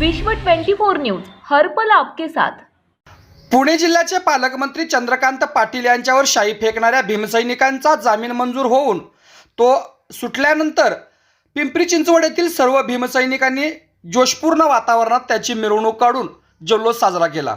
विश्व 24 न्यूज हर्पल आपके साथ पुणे जिल्ह्याचे पालकमंत्री चंद्रकांत पाटील यांच्यावर शाई फेकणाऱ्या भीमसैनिकांचा जामीन मंजूर होऊन तो सुटल्यानंतर पिंपरी चिंचवड येथील सर्व भीमसैनिकांनी जोशपूर्ण वातावरणात त्याची मिरवणूक काढून जल्लोष साजरा केला